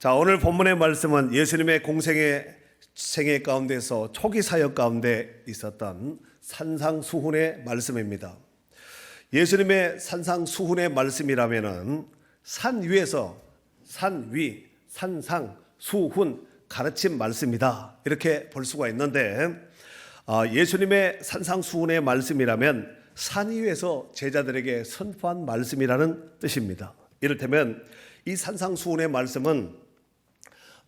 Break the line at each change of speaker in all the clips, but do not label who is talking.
자, 오늘 본문의 말씀은 예수님의 공생의 생애 가운데서 초기 사역 가운데 있었던 산상수훈의 말씀입니다. 예수님의 산상수훈의 말씀이라면은 산 위에서 산 위, 산상, 수훈 가르침 말씀이다. 이렇게 볼 수가 있는데 아, 예수님의 산상수훈의 말씀이라면 산 위에서 제자들에게 선포한 말씀이라는 뜻입니다. 이를테면 이 산상수훈의 말씀은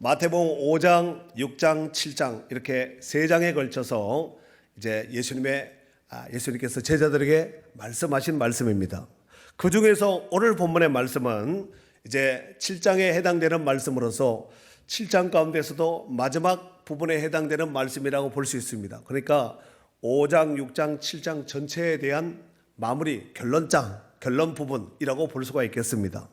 마태복음 5장, 6장, 7장 이렇게 세 장에 걸쳐서 이제 예수님의 아, 예수님께서 제자들에게 말씀하신 말씀입니다. 그 중에서 오늘 본문의 말씀은 이제 7장에 해당되는 말씀으로서 7장 가운데서도 마지막 부분에 해당되는 말씀이라고 볼 수 있습니다. 그러니까 5장, 6장, 7장 전체에 대한 마무리 결론장, 결론 부분이라고 볼 수가 있겠습니다.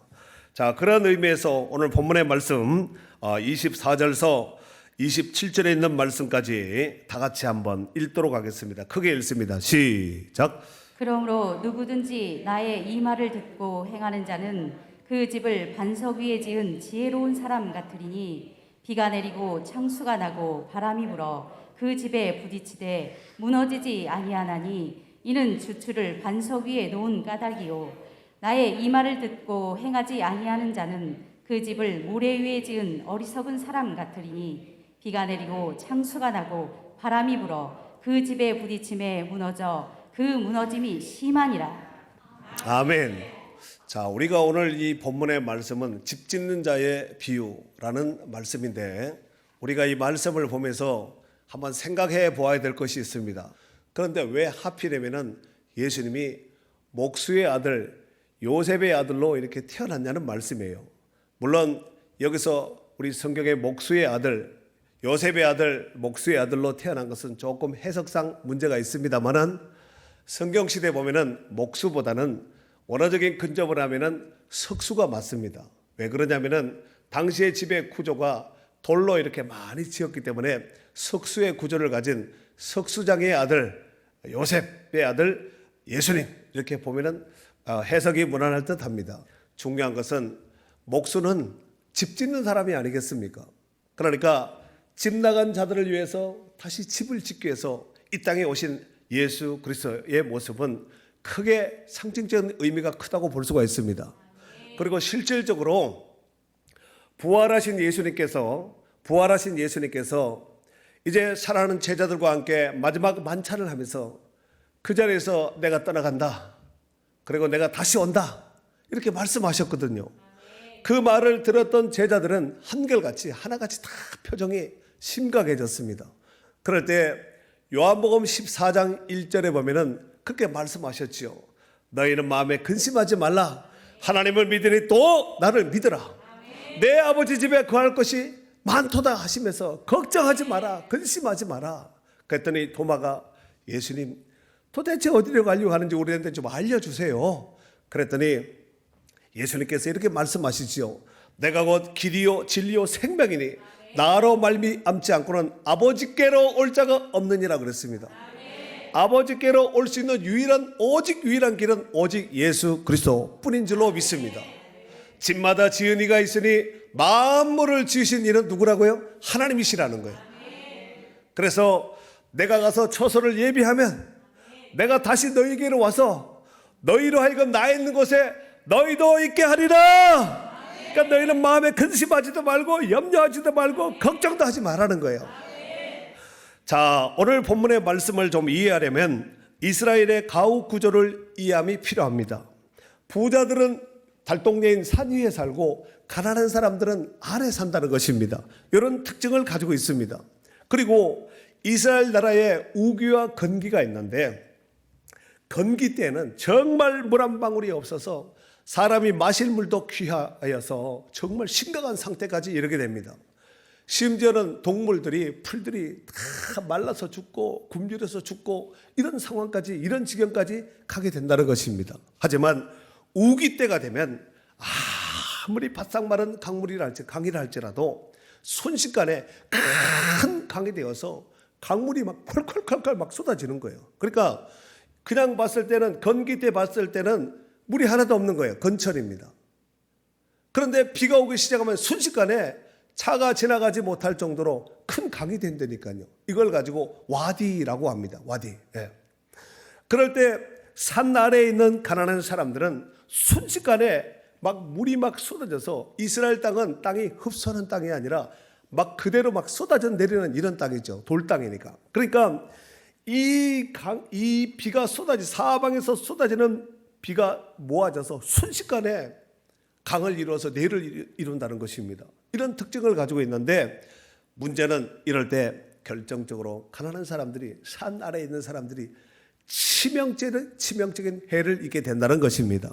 자, 그런 의미에서 오늘 본문의 말씀 24절서 27절에 있는 말씀까지 다 같이 한번 읽도록 하겠습니다. 크게 읽습니다. 시작.
그러므로 누구든지 나의 이 말을 듣고 행하는 자는 그 집을 반석 위에 지은 지혜로운 사람 같으리니 비가 내리고 창수가 나고 바람이 불어 그 집에 부딪히되 무너지지 아니하나니 이는 주추를 반석 위에 놓은 까닭이요 나의 이 말을 듣고 행하지 아니하는 자는 그 집을 모래 위에 지은 어리석은 사람 같으리니 비가 내리고 창수가 나고 바람이 불어 그 집에 부딪힘에 무너져 그 무너짐이 심하니라.
아멘. 자, 우리가 오늘 이 본문의 말씀은 집 짓는 자의 비유라는 말씀인데 우리가 이 말씀을 보면서 한번 생각해 보아야 될 것이 있습니다. 그런데 왜 하필이면은 예수님이 목수의 아들 요셉의 아들로 이렇게 태어났냐는 말씀이에요. 물론 여기서 우리 성경의 목수의 아들 요셉의 아들 목수의 아들로 태어난 것은 조금 해석상 문제가 있습니다만은 성경 시대 보면은 목수보다는 원어적인 근접을 하면은 석수가 맞습니다. 왜 그러냐면은 당시의 집의 구조가 돌로 이렇게 많이 지었기 때문에 석수의 구조를 가진 석수장의 아들 요셉의 아들 예수님 이렇게 보면은 어, 해석이 무난할 듯 합니다. 중요한 것은 목수는 집 짓는 사람이 아니겠습니까? 그러니까 집 나간 자들을 위해서 다시 집을 짓기 위해서 이 땅에 오신 예수 그리스도의 모습은 크게 상징적인 의미가 크다고 볼 수가 있습니다. 그리고 실질적으로 부활하신 예수님께서 부활하신 예수님께서 이제 살아가는 제자들과 함께 마지막 만찬을 하면서 그 자리에서 내가 떠나간다. 그리고 내가 다시 온다. 이렇게 말씀하셨거든요. 그 말을 들었던 제자들은 한결같이 하나같이 다 표정이 심각해졌습니다. 그럴 때 요한복음 14장 1절에 보면은 그렇게 말씀하셨지요. 너희는 마음에 근심하지 말라. 하나님을 믿으니 또 나를 믿으라. 내 아버지 집에 거할 것이 많도다 하시면서 걱정하지 마라. 근심하지 마라. 그랬더니 도마가 예수님 도대체 어디로 가려고 하는지 우리한테 좀 알려주세요. 그랬더니 예수님께서 이렇게 말씀하시지요. 내가 곧 길이요 진리요 생명이니 나로 말미암지 않고는 아버지께로 올 자가 없느니라 그랬습니다. 아버지께로 올 수 있는 유일한 오직 유일한 길은 오직 예수 그리스도 뿐인 줄로 믿습니다. 집마다 지은 이가 있으니 만물을 지으신 이는 누구라고요? 하나님이시라는 거예요. 그래서 내가 가서 처소를 예비하면 내가 다시 너희에게로 와서 너희로 하여금 나 있는 곳에 너희도 있게 하리라. 그러니까 너희는 마음에 근심하지도 말고 염려하지도 말고 걱정도 하지 말라는 거예요. 자, 오늘 본문의 말씀을 좀 이해하려면 이스라엘의 가옥 구조를 이해함이 필요합니다. 부자들은 달동네인 산 위에 살고 가난한 사람들은 아래 산다는 것입니다. 이런 특징을 가지고 있습니다. 그리고 이스라엘 나라에 우기와 건기가 있는데 건기 때는 정말 물 한 방울이 없어서 사람이 마실 물도 귀하여서 정말 심각한 상태까지 이르게 됩니다. 심지어는 동물들이 풀들이 다 말라서 죽고 굶주려서 죽고 이런 상황까지 이런 지경까지 가게 된다는 것입니다. 하지만 우기 때가 되면 아무리 바싹 마른 강물이라 할지 강이라 할지라도 순식간에 큰 강이 되어서 강물이 막 콜콜콜콜 막 쏟아지는 거예요. 그러니까 그냥 봤을 때는 건기 때 봤을 때는 물이 하나도 없는 거예요. 건철입니다. 그런데 비가 오기 시작하면 순식간에 차가 지나가지 못할 정도로 큰 강이 된다니까요. 이걸 가지고 와디라고 합니다. 와디. 예. 그럴 때 산 아래에 있는 가난한 사람들은 순식간에 막 물이 막 쏟아져서 이스라엘 땅은 땅이 흡수하는 땅이 아니라 막 그대로 막 쏟아져 내리는 이런 땅이죠. 돌 땅이니까. 그러니까 이 강, 이 비가 쏟아지 사방에서 쏟아지는 비가 모아져서 순식간에 강을 이루어서 내를 이룬다는 것입니다. 이런 특징을 가지고 있는데 문제는 이럴 때 결정적으로 가난한 사람들이 산 아래에 있는 사람들이 치명적인 치명적인 해를 입게 된다는 것입니다.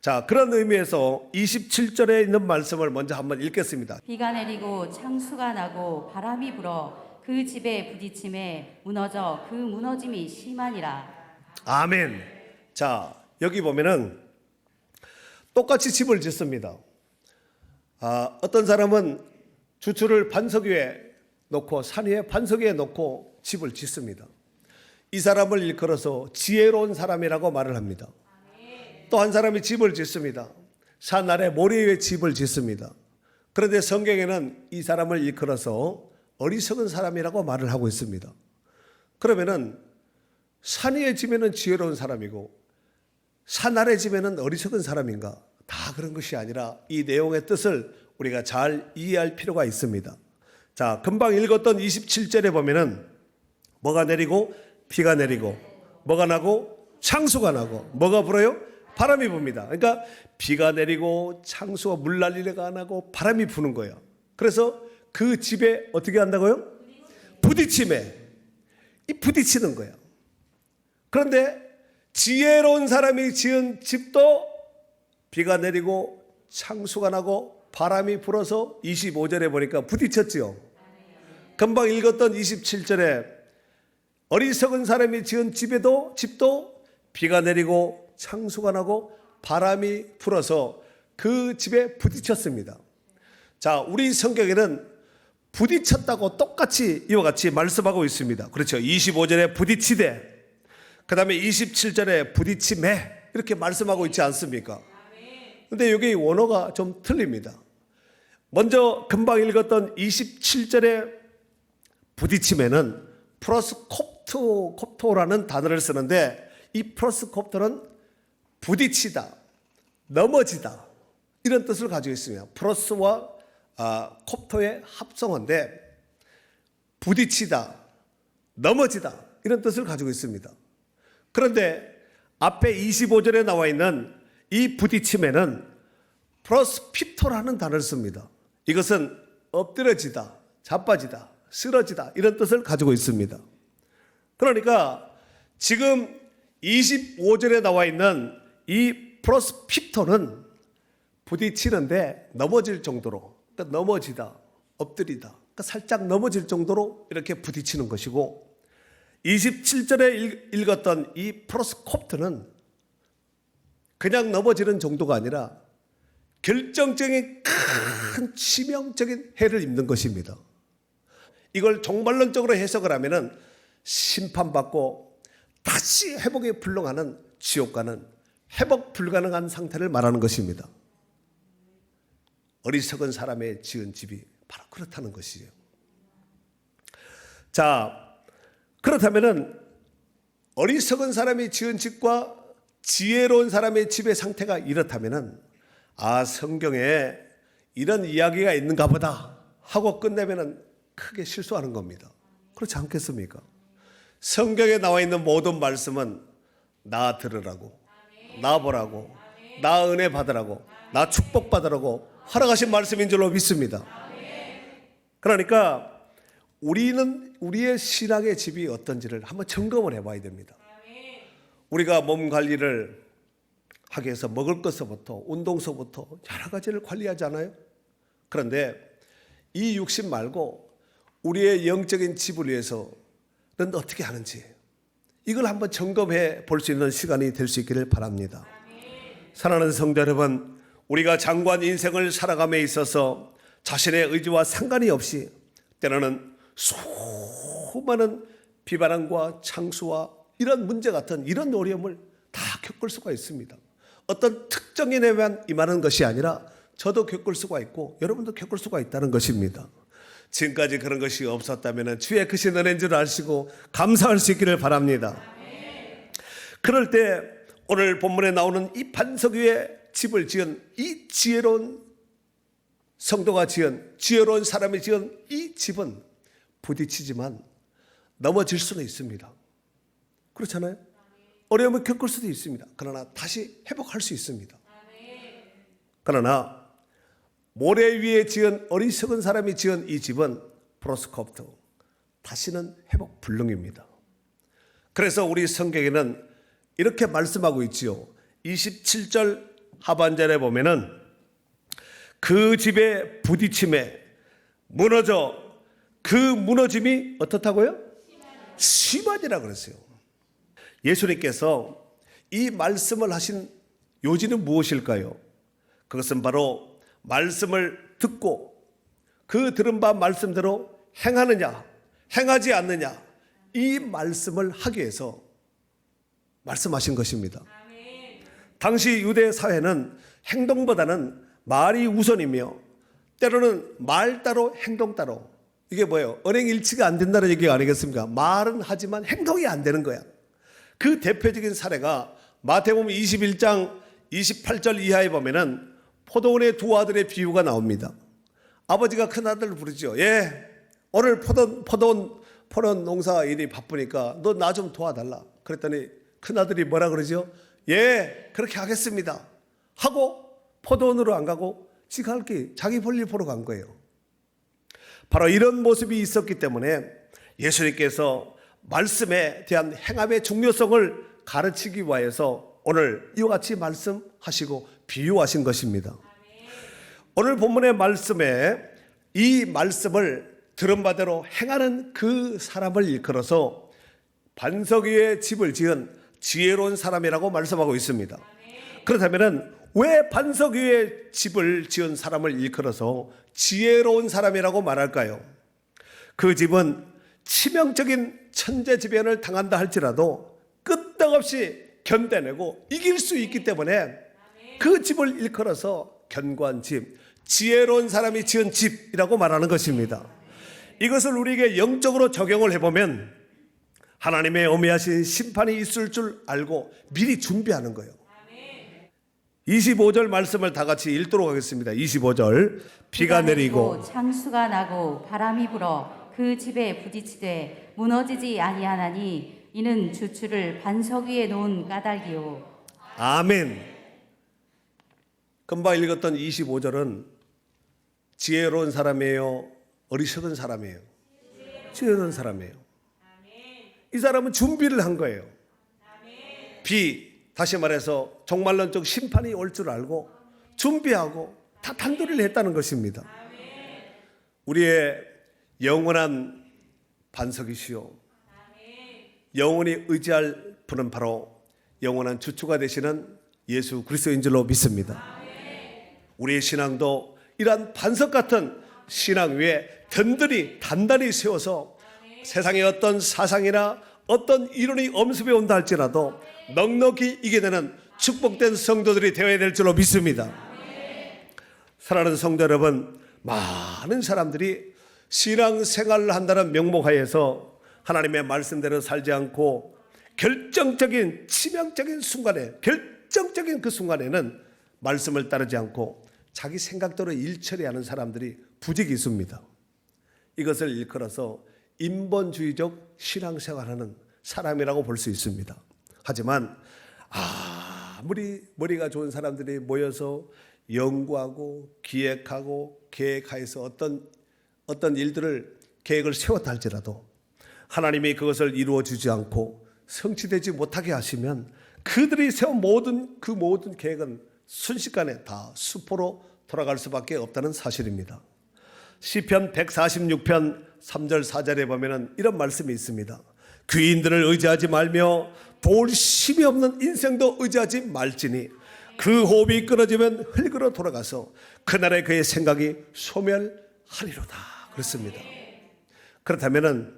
자, 그런 의미에서 27절에 있는 말씀을 먼저 한번 읽겠습니다.
비가 내리고 창수가 나고 바람이 불어 그 집에 부딪힘에 무너져 그 무너짐이 심하니라.
아멘. 자, 여기 보면은 똑같이 집을 짓습니다. 아, 어떤 사람은 주추를 반석 위에 놓고 산 위에 반석 위에 놓고 집을 짓습니다. 이 사람을 일컬어서 지혜로운 사람이라고 말을 합니다. 또 한 사람이 집을 짓습니다. 산 아래 모래 위에 집을 짓습니다. 그런데 성경에는 이 사람을 일컬어서 어리석은 사람이라고 말을 하고 있습니다. 그러면은 산 위에 집에는 지혜로운 사람이고 산 아래 집에는 어리석은 사람인가? 다 그런 것이 아니라 이 내용의 뜻을 우리가 잘 이해할 필요가 있습니다. 자, 금방 읽었던 27절에 보면은 뭐가 내리고 비가 내리고 뭐가 나고 창수가 나고 뭐가 불어요? 바람이 붑니다. 그러니까 비가 내리고 창수가 물난리가 나고 바람이 부는 거예요. 그래서 그 집에 어떻게 한다고요? 부딪힘에 이 부딪히는 거예요. 그런데 지혜로운 사람이 지은 집도 비가 내리고 창수가 나고 바람이 불어서 25절에 보니까 부딪혔지요. 금방 읽었던 27절에 어리석은 사람이 지은 집에도 집도 비가 내리고 창수가 나고 바람이 불어서 그 집에 부딪혔습니다. 자, 우리 성경에는 부딪혔다고 똑같이 이와 같이 말씀하고 있습니다. 그렇죠. 25절에 부딪히되 그 다음에 27절에 부딪힘에 이렇게 말씀하고 있지 않습니까? 근데 여기 원어가 좀 틀립니다. 먼저 금방 읽었던 27절에 부딪힘에는 프로스콥토 콥토라는 단어를 쓰는데 이 프로스콥토는 부딪히다, 넘어지다 이런 뜻을 가지고 있습니다. 프로스와 아, 콥토의 합성어인데 부딪히다, 넘어지다 이런 뜻을 가지고 있습니다. 그런데 앞에 25절에 나와 있는 이 부딪힘에는 프로스피토라는 단어를 씁니다. 이것은 엎드려지다, 자빠지다, 쓰러지다 이런 뜻을 가지고 있습니다. 그러니까 지금 25절에 나와 있는 이 프로스피토는 부딪히는데 넘어질 정도로 그러니까 넘어지다, 엎드리다, 그러니까 살짝 넘어질 정도로 이렇게 부딪히는 것이고 27절에 읽었던 이 프로스콥트는 그냥 넘어지는 정도가 아니라 결정적인 큰 치명적인 해를 입는 것입니다. 이걸 종말론적으로 해석을 하면은 심판받고 다시 회복에 불능하는 지옥과는 회복 불가능한 상태를 말하는 것입니다. 어리석은 사람의 지은 집이 바로 그렇다는 것이죠. 자, 그렇다면은 어리석은 사람이 지은 집과 지혜로운 사람의 집의 상태가 이렇다면은 아 성경에 이런 이야기가 있는가 보다 하고 끝내면은 크게 실수하는 겁니다. 그렇지 않겠습니까? 성경에 나와 있는 모든 말씀은 나 들으라고, 나 보라고, 나 은혜 받으라고, 나 축복 받으라고 허락하신 말씀인 줄로 믿습니다. 그러니까 우리는 우리의 신앙의 집이 어떤지를 한번 점검을 해봐야 됩니다. 우리가 몸 관리를 하기 위해서 먹을 것서부터 운동서부터 여러 가지를 관리하잖아요. 그런데 이 육신 말고 우리의 영적인 집을 위해서는 어떻게 하는지 이걸 한번 점검해 볼 수 있는 시간이 될 수 있기를 바랍니다. 사랑하는 성도 여러분, 우리가 장관 인생을 살아감에 있어서 자신의 의지와 상관이 없이 때로는 수많은 비바람과 창수와 이런 문제 같은 이런 어려움을 다 겪을 수가 있습니다. 어떤 특정인에만 임하는 것이 아니라 저도 겪을 수가 있고 여러분도 겪을 수가 있다는 것입니다. 지금까지 그런 것이 없었다면 주의 크신 은혜인 줄 아시고 감사할 수 있기를 바랍니다. 그럴 때 오늘 본문에 나오는 이 반석 위에 집을 지은 이 지혜로운 성도가 지은 지혜로운 사람이 지은 이 집은 부딪히지만 넘어질 수는 있습니다. 그렇잖아요? 어려움을 겪을 수도 있습니다. 그러나 다시 회복할 수 있습니다. 그러나 모래 위에 지은 어리석은 사람이 지은 이 집은 프로스코프트 다시는 회복 불능입니다. 그래서 우리 성경에는 이렇게 말씀하고 있지요. 27절 하반절에 보면은 그 집의 부딪힘에 무너져 그 무너짐이 어떻다고요? 심하니라 그랬어요. 예수님께서 이 말씀을 하신 요지는 무엇일까요? 그것은 바로 말씀을 듣고 그 들은 바 말씀대로 행하느냐, 행하지 않느냐, 이 말씀을 하기 위해서 말씀하신 것입니다. 당시 유대 사회는 행동보다는 말이 우선이며 때로는 말 따로 행동 따로 이게 뭐예요? 언행 일치가 안 된다는 얘기가 아니겠습니까? 말은 하지만 행동이 안 되는 거야. 그 대표적인 사례가 마태복음 21장 28절 이하에 보면은 포도원의 두 아들의 비유가 나옵니다. 아버지가 큰 아들을 부르죠. 예, 오늘 포도 포도원 포도원 농사 일이 바쁘니까 너 나 좀 도와달라. 그랬더니 큰 아들이 뭐라 그러죠? 예, 그렇게 하겠습니다. 하고 포도원으로 안 가고 할게 자기 볼일 보러 간 거예요. 바로 이런 모습이 있었기 때문에 예수님께서 말씀에 대한 행함의 중요성을 가르치기 위해서 오늘 이와 같이 말씀하시고 비유하신 것입니다. 오늘 본문의 말씀에 이 말씀을 들은 바대로 행하는 그 사람을 일컬어서 반석 위에 집을 지은 지혜로운 사람이라고 말씀하고 있습니다. 그렇다면 왜 반석 위에 집을 지은 사람을 일컬어서 지혜로운 사람이라고 말할까요? 그 집은 치명적인 천재지변을 당한다 할지라도 끄떡없이 견뎌내고 이길 수 있기 때문에 그 집을 일컬어서 견고한 집, 지혜로운 사람이 지은 집이라고 말하는 것입니다. 이것을 우리에게 영적으로 적용을 해보면 하나님의 어미하신 심판이 있을 줄 알고 미리 준비하는 거예요. 25절 말씀을 다 같이 읽도록 하겠습니다. 25절 비가 내리고
창수가 나고 바람이 불어 그 집에 부딪히되 무너지지 아니하나니 이는 주추를 반석 위에 놓은 까닭이요
아멘. 금방 읽었던 25절은 지혜로운 사람이에요. 어리석은 사람이에요. 지혜로운 사람이에요. 이 사람은 준비를 한 거예요. 비, 다시 말해서 종말론적 심판이 올 줄 알고 준비하고 다 단도리를 했다는 것입니다. 우리의 영원한 반석이시요. 영원히 의지할 분은 바로 영원한 주추가 되시는 예수 그리스도인 줄로 믿습니다. 우리의 신앙도 이러한 반석 같은 신앙 위에 든든히 단단히 세워서 세상의 어떤 사상이나 어떤 이론이 엄습해 온다 할지라도 넉넉히 이겨내는 축복된 성도들이 되어야 될 줄로 믿습니다. 사랑하는 성도 여러분, 많은 사람들이 신앙 생활을 한다는 명목하에서 하나님의 말씀대로 살지 않고 결정적인 치명적인 순간에 결정적인 그 순간에는 말씀을 따르지 않고 자기 생각대로 일처리하는 사람들이 부직이 있습니다. 이것을 일컬어서 인본주의적 신앙생활하는 사람이라고 볼 수 있습니다. 하지만 아무리 머리가 좋은 사람들이 모여서 연구하고 기획하고 계획하여서 어떤 어떤 일들을 계획을 세웠다 할지라도 하나님이 그것을 이루어 주지 않고 성취되지 못하게 하시면 그들이 세운 모든 그 모든 계획은 순식간에 다 수포로 돌아갈 수밖에 없다는 사실입니다. 시편 146편 3절 4절에 보면은 이런 말씀이 있습니다. 귀인들을 의지하지 말며 볼 힘이 없는 인생도 의지하지 말지니 그 호흡이 끊어지면 흙으로 돌아가서 그날의 그의 생각이 소멸하리로다. 그렇습니다. 그렇다면은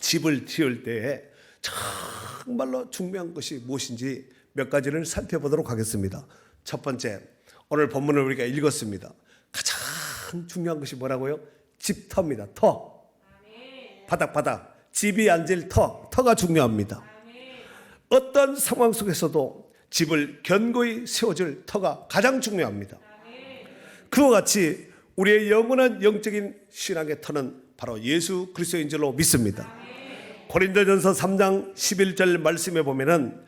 집을 지을 때에 정말로 중요한 것이 무엇인지 몇 가지를 살펴보도록 하겠습니다. 첫 번째, 오늘 본문을 우리가 읽었습니다. 가장 중요한 것이 뭐라고요? 집터입니다. 터. 바닥 바닥. 집이 앉을 터. 터가 중요합니다. 어떤 상황 속에서도 집을 견고히 세워줄 터가 가장 중요합니다. 그와 같이 우리의 영원한 영적인 신앙의 터는 바로 예수 그리스도인 줄로 믿습니다. 고린도전서 3장 11절 말씀에 보면은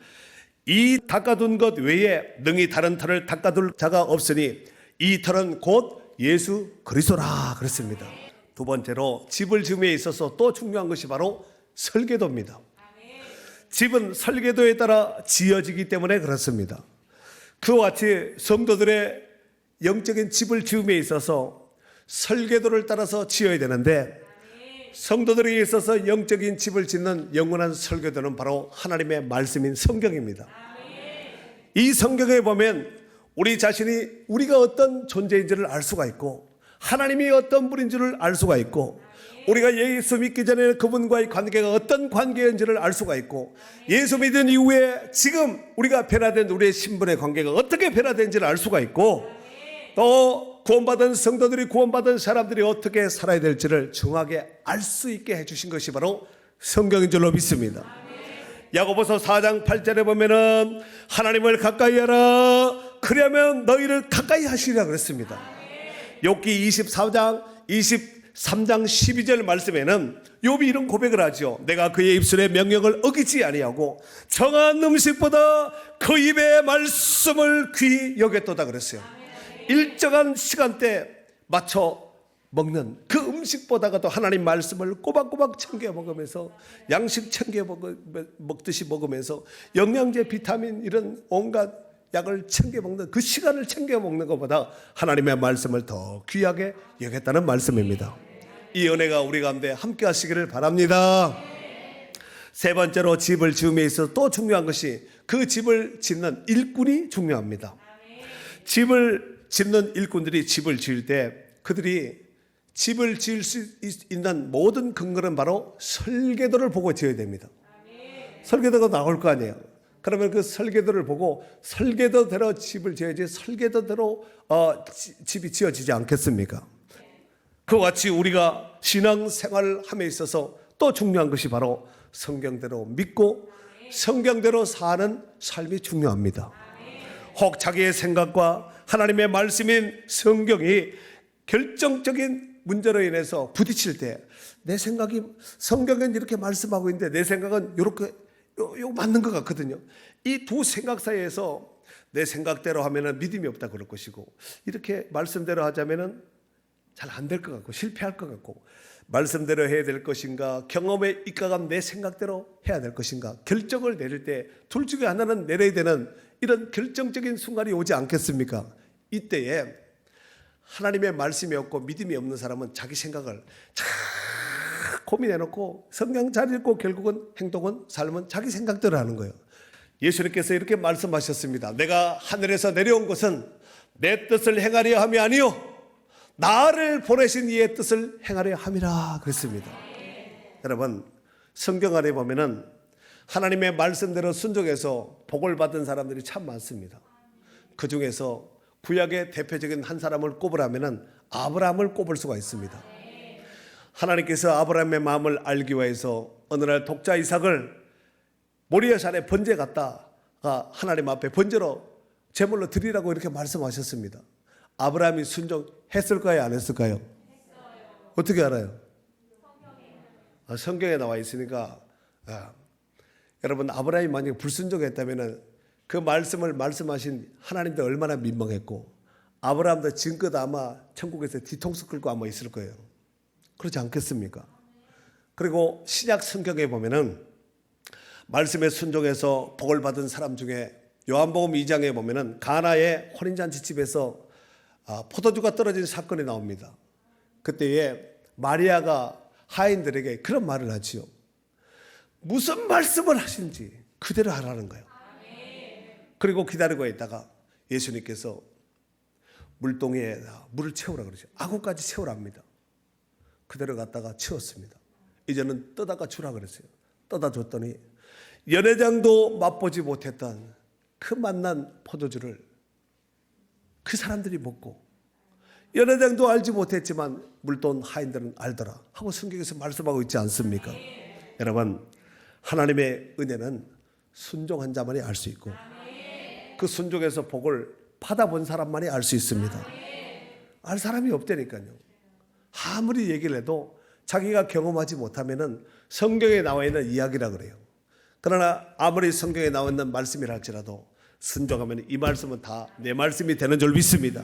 이 닦아둔 것 외에 능히 다른 터를 닦아둘 자가 없으니 이 터는 곧 예수 그리스도라 그랬습니다. 두 번째로 집을 지음에 있어서 또 중요한 것이 바로 설계도입니다. 집은 설계도에 따라 지어지기 때문에 그렇습니다. 그와 같이 성도들의 영적인 집을 지음에 있어서 설계도를 따라서 지어야 되는데 성도들에게 있어서 영적인 집을 짓는 영원한 설계도는 바로 하나님의 말씀인 성경입니다. 이 성경에 보면 우리 자신이 우리가 어떤 존재인지를 알 수가 있고 하나님이 어떤 분인 줄을 알 수가 있고 우리가 예수 믿기 전에 그분과의 관계가 어떤 관계인지를 알 수가 있고 예수 믿은 이후에 지금 우리가 변화된 우리의 신분의 관계가 어떻게 변화된지를 알 수가 있고 또 구원받은 성도들이 구원받은 사람들이 어떻게 살아야 될지를 정확하게 알 수 있게 해주신 것이 바로 성경인 줄로 믿습니다. 야고보서 4장 8절에 보면은 하나님을 가까이 하라 그러면 너희를 가까이 하시리라 그랬습니다. 욥기 24장 23장 12절 말씀에는 욥이 이런 고백을 하죠. 내가 그의 입술의 명령을 어기지 아니하고 정한 음식보다 그 입의 말씀을 귀히 여겼도다 그랬어요. 일정한 시간대 맞춰 먹는 그 음식보다가도 하나님 말씀을 꼬박꼬박 챙겨 먹으면서 양식 챙겨 먹- 먹듯이 먹으면서 영양제, 비타민 이런 온갖 약을 챙겨 먹는 그 시간을 챙겨 먹는 것보다 하나님의 말씀을 더 귀하게 여겼다는 말씀입니다. 이 은혜가 우리 가운데 함께 하시기를 바랍니다. 세 번째로 집을 지음에 있어 또 중요한 것이 그 집을 짓는 일꾼이 중요합니다. 집을 짓는 일꾼들이 집을 지을 때 그들이 집을 지을 수 있- 있는 모든 근거는 바로 설계도를 보고 지어야 됩니다. 설계도가 나올 거 아니에요. 그러면 그 설계도를 보고 설계도대로 집을 지어야지 설계도대로 어, 지- 집이 지어지지 않겠습니까? 그와 같이 우리가 신앙 생활을 함에 있어서 또 중요한 것이 바로 성경대로 믿고 성경대로 사는 삶이 중요합니다. 혹 자기의 생각과 하나님의 말씀인 성경이 결정적인 문제로 인해서 부딪힐 때 내 생각이 성경은 이렇게 말씀하고 있는데 내 생각은 이렇게 요, 요 맞는 것 같거든요. 이 두 생각 사이에서 내 생각대로 하면은 믿음이 없다 그럴 것이고 이렇게 말씀대로 하자면은 잘 안 될 것 같고 실패할 것 같고 말씀대로 해야 될 것인가 경험에 입각한 내 생각대로 해야 될 것인가 결정을 내릴 때 둘 중에 하나는 내려야 되는 이런 결정적인 순간이 오지 않겠습니까? 이때에 하나님의 말씀이 없고 믿음이 없는 사람은 자기 생각을 잘 고민해놓고 성경 잘 읽고 결국은 행동은 삶은 자기 생각대로 하는 거예요. 예수님께서 이렇게 말씀하셨습니다. 내가 하늘에서 내려온 것은 내 뜻을 행하려 함이 아니요 나를 보내신 이의 뜻을 행하려 함이라 그랬습니다. 여러분 성경 안에 보면은 하나님의 말씀대로 순종해서 복을 받은 사람들이 참 많습니다. 그 중에서 구약의 대표적인 한 사람을 꼽으라면은 아브라함을 꼽을 수가 있습니다. 하나님께서 아브라함의 마음을 알기 위해서 어느 날 독자 이삭을 모리아 산에 번제 갔다가 하나님 앞에 번제로 제물로 드리라고 이렇게 말씀하셨습니다. 아브라함이 순종했을까요? 안 했을까요? 어떻게 알아요? 아, 성경에 나와 있으니까 아, 여러분 아브라함이 만약 불순종했다면 그 말씀을 말씀하신 하나님도 얼마나 민망했고 아브라함도 지금껏 아마 천국에서 뒤통수 끌고 아마 있을 거예요. 그렇지 않겠습니까? 그리고 신약 성경에 보면은 말씀에 순종해서 복을 받은 사람 중에 요한복음 2장에 보면은 가나의 혼인잔치 집에서 아, 포도주가 떨어진 사건이 나옵니다. 그때에 마리아가 하인들에게 그런 말을 하지요. 무슨 말씀을 하신지 그대로 하라는 거예요. 그리고 기다리고 있다가 예수님께서 물동에 물을 채우라 그러죠. 아구까지 채우랍니다. 그대로 갔다가 채웠습니다. 이제는 떠다가 주라 그랬어요. 떠다 줬더니 연회장도 맛보지 못했던 그 맛난 포도주를 그 사람들이 먹고 연회장도 알지 못했지만 물돈 하인들은 알더라 하고 성경에서 말씀하고 있지 않습니까? 여러분 하나님의 은혜는 순종한 자만이 알 수 있고 그 순종에서 복을 받아본 사람만이 알 수 있습니다. 알 사람이 없다니까요. 아무리 얘기를 해도 자기가 경험하지 못하면은 성경에 나와 있는 이야기라 그래요. 그러나 아무리 성경에 나와 있는 말씀이라 할지라도 순종하면 이 말씀은 다 내 말씀이 되는 줄 믿습니다.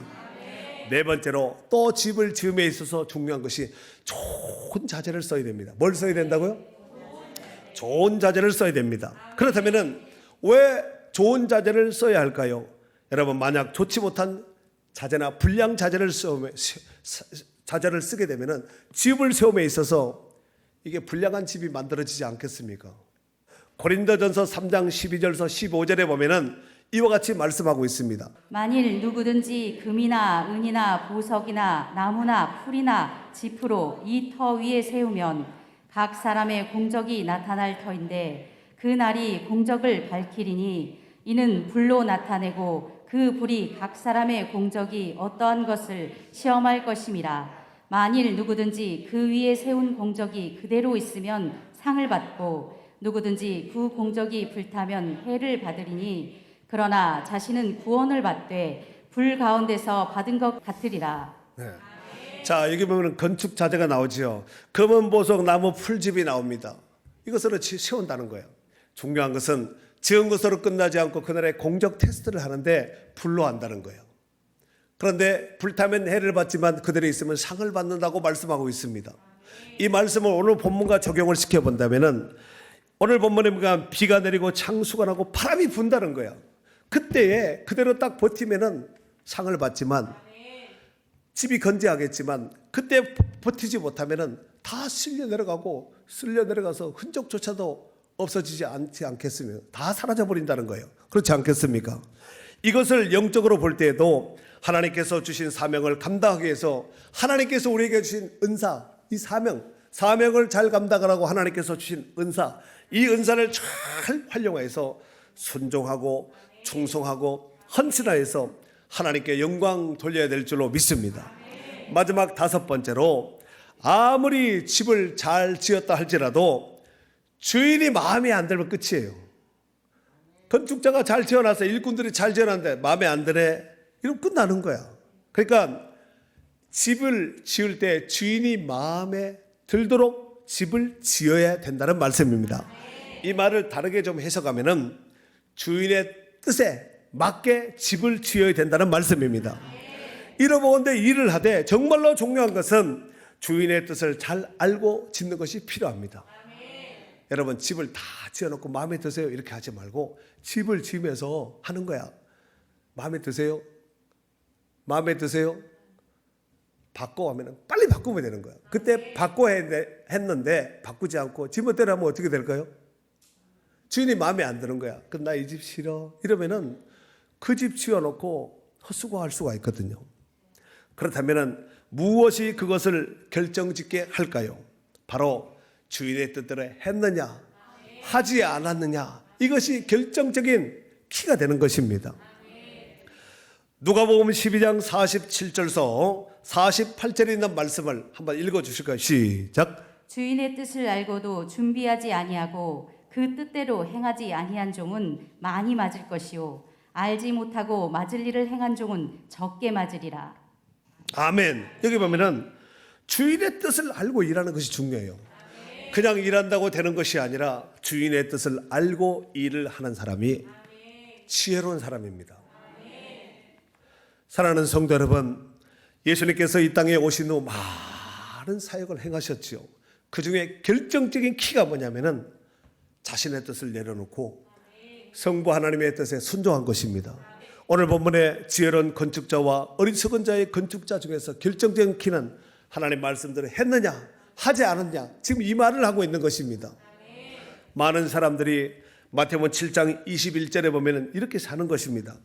네 번째로 또 집을 지음에 있어서 중요한 것이 좋은 자재를 써야 됩니다. 뭘 써야 된다고요? 좋은 자재를 써야 됩니다. 그렇다면은 왜 좋은 자재를 써야 할까요? 여러분 만약 좋지 못한 자재나 불량 자재를 자재를 쓰게 되면은 집을 세움에 있어서 이게 불량한 집이 만들어지지 않겠습니까? 고린도전서 3장 12절서 15절에 보면은 이와 같이 말씀하고 있습니다.
만일 누구든지 금이나 은이나 보석이나 나무나 풀이나 지프로 이 터 위에 세우면 각 사람의 공적이 나타날 터인데 그 날이 공적을 밝히리니 이는 불로 나타내고 그 불이 각 사람의 공적이 어떠한 것을 시험할 것임이라 만일 누구든지 그 위에 세운 공적이 그대로 있으면 상을 받고 누구든지 그 공적이 불타면 해를 받으리니 그러나 자신은 구원을 받되 불 가운데서 받은 것 같으리라.
자, 여기 보면 건축 자재가 나오지요. 금은 보석, 나무, 풀집이 나옵니다. 이것으로 치- 세운다는 거예요. 중요한 것은 지은 것으로 끝나지 않고 그날의 공적 테스트를 하는데 불로 한다는 거예요. 그런데 불타면 해를 받지만 그대로 있으면 상을 받는다고 말씀하고 있습니다. 이 말씀을 오늘 본문과 적용을 시켜 본다면은 오늘 본문에 보면 비가 내리고 창수가 나고 바람이 분다는 거야. 그때에 그대로 딱 버티면은 상을 받지만 집이 건재하겠지만 그때 버티지 못하면은 다 쓸려 내려가고 쓸려 내려가서 흔적조차도 없어지지 않지 않겠으며 다 사라져 버린다는 거예요. 그렇지 않겠습니까? 이것을 영적으로 볼 때에도 하나님께서 주신 사명을 감당하기 위해서 하나님께서 우리에게 주신 은사, 이 사명, 사명을 잘 감당하라고 하나님께서 주신 은사, 이 은사를 잘 활용해서 순종하고 충성하고 헌신하여서 하나님께 영광 돌려야 될 줄로 믿습니다. 마지막 다섯 번째로 아무리 집을 잘 지었다 할지라도 주인이 마음에 안 들면 끝이에요. 건축자가 잘 지어놨어. 일꾼들이 잘 지어놨는데 마음에 안 드네. 이러면 끝나는 거야. 그러니까 집을 지을 때 주인이 마음에 들도록 집을 지어야 된다는 말씀입니다. 이 말을 다르게 좀 해석하면은 주인의 뜻에 맞게 집을 지어야 된다는 말씀입니다. 잃어보건대 일을 하되 정말로 중요한 것은 주인의 뜻을 잘 알고 짓는 것이 필요합니다. 여러분 집을 다 지어놓고 마음에 드세요 이렇게 하지 말고 집을 지으면서 하는 거야. 마음에 드세요? 마음에 드세요? 바꿔 하면 빨리 바꾸면 되는 거야. 그때 바꿔야 돼- 했는데 바꾸지 않고 지멋대로 하면 어떻게 될까요? 주인이 마음에 안 드는 거야. 그럼 나 이 집 싫어. 이러면은 그집 지어놓고 헛수고할 수가 있거든요. 그렇다면은 무엇이 그것을 결정짓게 할까요? 바로 주인의 뜻대로 했느냐, 하지 않았느냐. 이것이 결정적인 키가 되는 것입니다. 누가복음 12장 47절서 48절에 있는 말씀을 한번 읽어 주실까요? 시작.
주인의 뜻을 알고도 준비하지 아니하고 그 뜻대로 행하지 아니한 종은 많이 맞을 것이요 알지 못하고 맞을 일을 행한 종은 적게 맞으리라.
아멘. 여기 보면은 주인의 뜻을 알고 일하는 것이 중요해요. 그냥 일한다고 되는 것이 아니라 주인의 뜻을 알고 일을 하는 사람이 지혜로운 사람입니다. 사랑하는 성도 여러분, 예수님께서 이 땅에 오신 후 많은 사역을 행하셨지요. 그 중에 결정적인 키가 뭐냐면은 자신의 뜻을 내려놓고 성부 하나님의 뜻에 순종한 것입니다. 오늘 본문의 지혜로운 건축자와 어리석은 자의 건축자 중에서 결정적인 키는 하나님 말씀대로 했느냐 하지 않았냐 지금 이 말을 하고 있는 것입니다. 많은 사람들이 마태복음 7장 21절에 보면은 이렇게 사는 것입니다.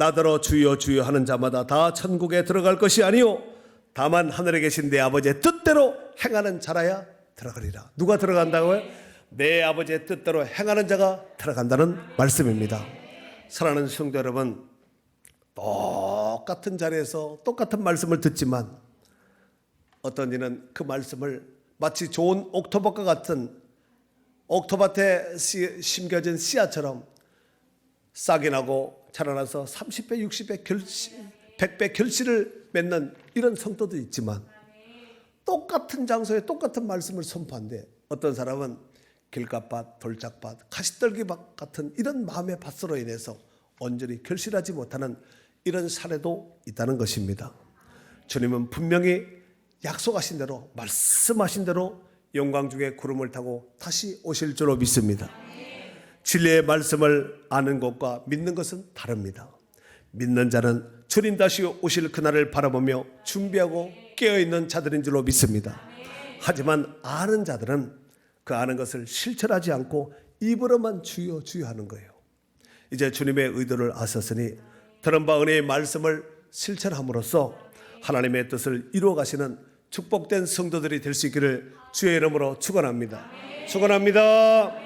나더러 주여 주여 하는 자마다 다 천국에 들어갈 것이 아니요 다만 하늘에 계신 내 아버지의 뜻대로 행하는 자라야 들어가리라. 누가 들어간다고요? 내 아버지의 뜻대로 행하는 자가 들어간다는 말씀입니다. 사랑하는 성도 여러분, 똑같은 자리에서 똑같은 말씀을 듣지만 어떤 이는 그 말씀을 마치 좋은 옥토밭과 같은 옥토밭에 씨- 심겨진 씨앗처럼 싹이 나고 자라나서 30배, 60배, 결시, 100배 결실을 맺는 이런 성도도 있지만 똑같은 장소에 똑같은 말씀을 선포한데 어떤 사람은 길가밭, 돌짝밭, 가시떨기밭 같은 이런 마음의 밭으로 인해서 온전히 결실하지 못하는 이런 사례도 있다는 것입니다. 주님은 분명히 약속하신 대로 말씀하신 대로 영광 중에 구름을 타고 다시 오실 줄로 믿습니다. 진리의 말씀을 아는 것과 믿는 것은 다릅니다. 믿는 자는 주님 다시 오실 그날을 바라보며 준비하고 깨어 있는 자들인 줄로 믿습니다. 하지만 아는 자들은 그 아는 것을 실천하지 않고 입으로만 주여 주여 하는 거예요. 이제 주님의 의도를 아셨으니 들은 바 은혜의 말씀을 실천함으로써 하나님의 뜻을 이루어 가시는 축복된 성도들이 될 수 있기를 주의 이름으로 축원합니다. 축원합니다.